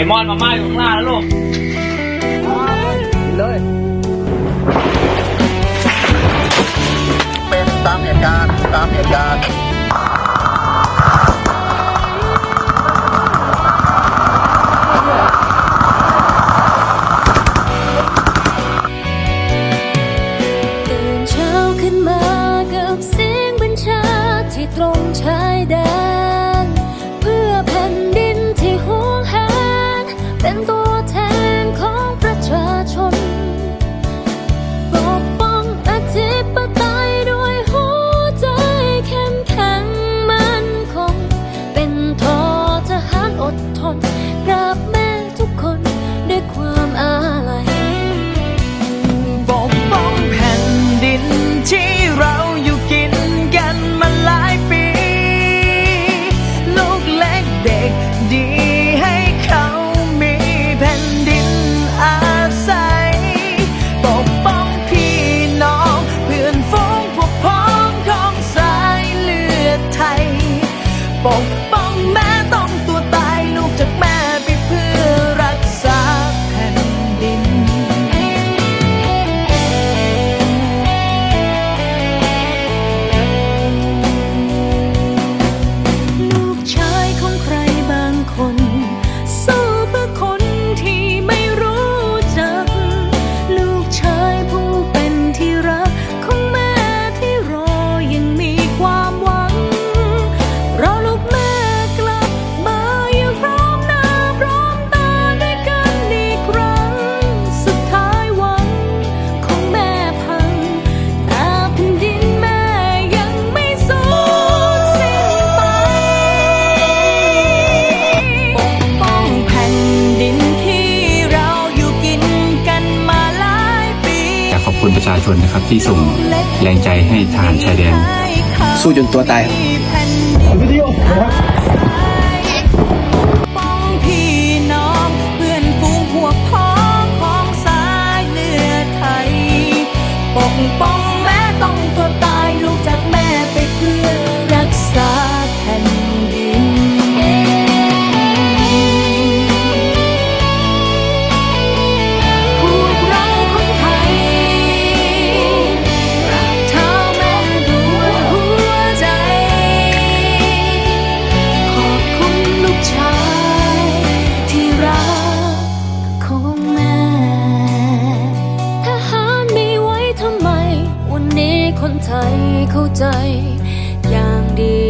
ไอ้มอนมาม่าอยู่ข้างล่าล้วลูกเลยเป็นตามเหตุการณ์ตามเหตุการณ์ตื่นเช้าขึ้นมากับเสี ขอบคุณประชาชนนะครับ ที่ส่งแรงใจให้ทหารชายแดน สู้จนตัวตายครับ คนไทยเข้าใจอย่างดี